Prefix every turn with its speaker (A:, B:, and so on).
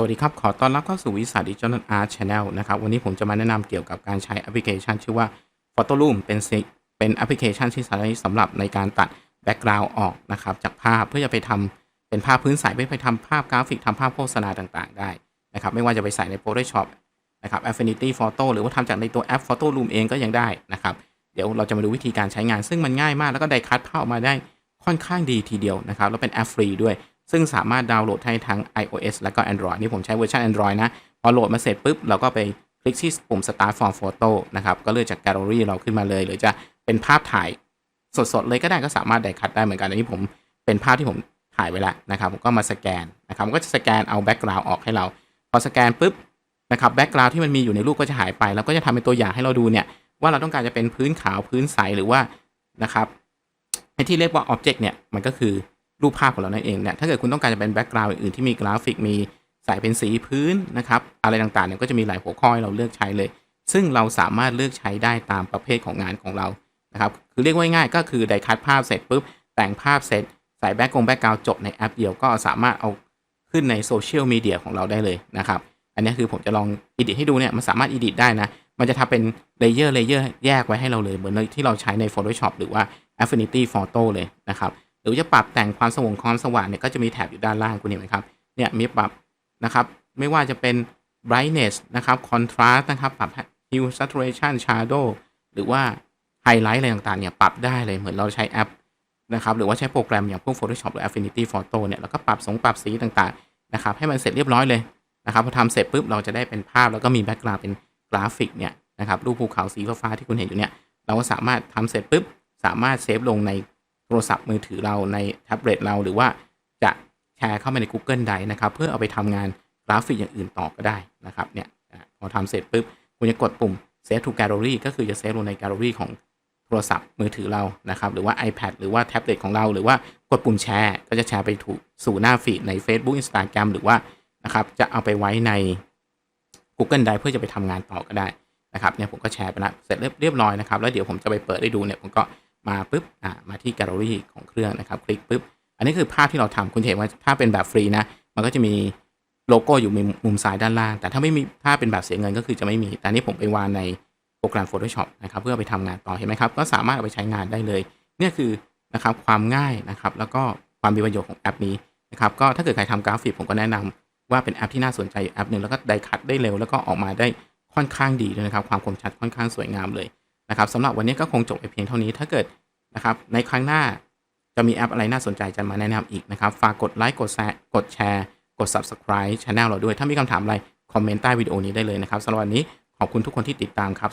A: สวัสดีครับ ขอต้อนรับเข้าสู่วิสาดิจิทัลอาร์ตชาแนลนะครับ วันนี้ผมจะมาแนะนำเกี่ยวกับการใช้แอปพลิเคชัน ชื่อว่า Photo Room เป็นซิเป็นแอปพลิเคชันที่ใช้สำหรับในการตัดแบ็กกราวด์ออกนะครับ จากภาพเพื่อจะไปทำเป็นภาพพื้นใสไปไปทำภาพกราฟิกทำภาพโฆษณาต่างๆ ได้นะครับ ไม่ว่าจะไปใส่ใน Photoshop นะครับ Affinity Photo หรือว่าทำจากในตัวแอป Photo Room เองก็ยังได้นะครับ เดี๋ยวเราจะมาดูวิธีการใช้งานซึ่งมันง่ายมากแล้วก็ได้คัดภาพออกมาได้ค่อนข้างดีทีเดียวนะครับแล้วเป็นแอปฟรีด้วย ซึ่งสามารถดาวน์โหลดให้ทั้ง iOS แล้วก็ Android นี่ผมใช้เวอร์ชัน Android นะ พอโหลดมาเสร็จปุ๊บ เราก็ไปคลิกที่ปุ่ม Start from Photo นะครับ ก็เลือกจากแกลเลอรี่เราขึ้นมาเลย หรือจะเป็นภาพถ่ายสดๆ เลยก็ได้ก็สามารถไดคัดได้เหมือนกันอันนี้ผมเป็นภาพที่ผมถ่ายไว้แล้วนะครับผมก็มาสแกนนะครับก็จะสแกนเอาแบ็กกราวด์ออกให้เรา พอสแกนปุ๊บนะครับแบ็กกราวด์ที่มันมีอยู่ในรูปก็จะหายไป แล้วก็จะทำเป็นตัวอย่างให้เราดูเนี่ยว่าเราต้องการจะเป็นพื้นขาวพื้นใสหรือว่านะครับไอ้ที่เรียกว่า Object เนี่ยมันก็คือ รูปภาพของเรานั่นเองเนี่ยถ้าเกิดคุณต้องการจะเป็นแบ็กกราวด์อื่นๆที่มีกราฟิกมีใส่เป็นสีพื้นนะครับอะไรต่างๆเนี่ยก็จะมีหลายหัวข้อให้เราเลือกใช้เลย ซึ่งเราสามารถเลือกใช้ได้ตามประเภทของงานของเรานะครับคือเรียกว่าง่ายก็คือได้คัดภาพเสร็จปุ๊บแต่งภาพเสร็จใส่แบ็กกงแบ็กกราวด์จบในแอปเดียวก็สามารถเอาขึ้นในโซเชียลมีเดียของเราได้เลยนะครับอันนี้คือผมจะลองอิดิทให้ดูเนี่ยมันสามารถอิดิทได้นะมันจะทำเป็นเลเยอร์เลเยอร์แยกไว้ให้เราเลยเหมือนที่เราใช้ใน Photoshop หรือว่า Affinity Photo เลยนะครับ หรือจะปรับแต่งความสว่างความสว่างเนี่ยก็จะมีแถบอยู่ด้านล่างคุณเห็นไหมครับเนี่ยมีปรับนะครับ ไม่ว่าจะเป็น brightness นะครับ contrast นะครับ ปรับ hue saturation shadow หรือว่า highlight อะไรต่างๆเนี่ยปรับได้เลยเหมือนเราใช้แอปนะครับหรือว่าใช้โปรแกรมอย่างพวก Photoshop หรือ Affinity Photo เนี่ยแล้วก็ปรับสงปรับสีต่างๆนะครับให้มันเสร็จเรียบร้อยเลยนะครับพอทำเสร็จปุ๊บเราจะได้เป็นภาพแล้วก็มีแบ็กกราวด์เป็นกราฟิกเนี่ยนะครับรูปภูเขาสีฟ้าที่คุณเห็นอยู่เนี่ยเราก็สามารถทำเสร็จปุ๊บสามารถเซฟลงใน โทรศัพท์มือถือเราในแท็บเล็ตเราหรือว่าจะแชร์เข้ามาใน Google Drive นะครับ เพื่อเอาไปทำงานกราฟิกอย่างอื่นต่อก็ได้นะครับเนี่ยพอทำเสร็จปุ๊บคุณจะกดปุ่ม Save to Gallery ก็คือจะเซฟลงใน Gallery ของโทรศัพท์มือถือเรานะครับหรือว่า iPad หรือว่าแท็บเล็ตของเรา หรือว่ากดปุ่มแชร์ ก็จะแชร์ไปถูกสู่หน้าฟีดใน Facebook Instagram หรือว่านะครับจะเอาไปไว้ใน Google Drive เพื่อจะไปทำงานต่อก็ได้นะครับเนี่ยผมก็แชร์ไปแล้วเสร็จเรียบร้อยนะครับ แล้วเดี๋ยวผมจะไปเปิดให้ดูเนี่ยผมก็ มาปุ๊บอ่ามาที่แกลเลอรี่ของเครื่องนะครับ คลิกปุ๊บ อันนี้คือภาพที่เราทำคุณเห็นว่าถ้าเป็นแบบฟรีนะ มันก็จะมีโลโก้อยู่มุมซ้ายด้านล่าง แต่ถ้าไม่มีถ้าเป็นแบบเสียเงินก็คือจะไม่มี แต่นี้ผมไปวางในโปรแกรม Photoshop นะครับ เพื่อไปทำงานต่อเห็นไหมครับ ก็สามารถเอาไปใช้งานได้เลย เนี่ยคือนะครับความง่ายนะครับ แล้วก็ความมีประโยชน์ของแอปนี้นะครับ ก็ถ้าเกิดใครทำกราฟิกผมก็แนะนำว่าเป็นแอปที่น่าสนใจแอปหนึ่งแล้วก็ได้คัดได้เร็ว แล้วก็ออกมาได้ค่อนข้างดีด้วยนะครับ ความคมชัดค่อนข้างสวยงามเลย นะครับสำหรับวันนี้ก็คงจบไปเพียงเท่านี้ถ้าเกิดนะครับในครั้งหน้าจะมีแอปอะไรน่าสนใจจะมาแนะนำอีกนะครับ ฝากกดไลค์กดแชร์กดแชร์กด subscribe channel เราด้วย ถ้ามีคำถามอะไร คอมเมนต์ใต้วิดีโอนี้ได้เลยนะครับสำหรับวันนี้ขอบคุณทุกคนที่ติดตามครับ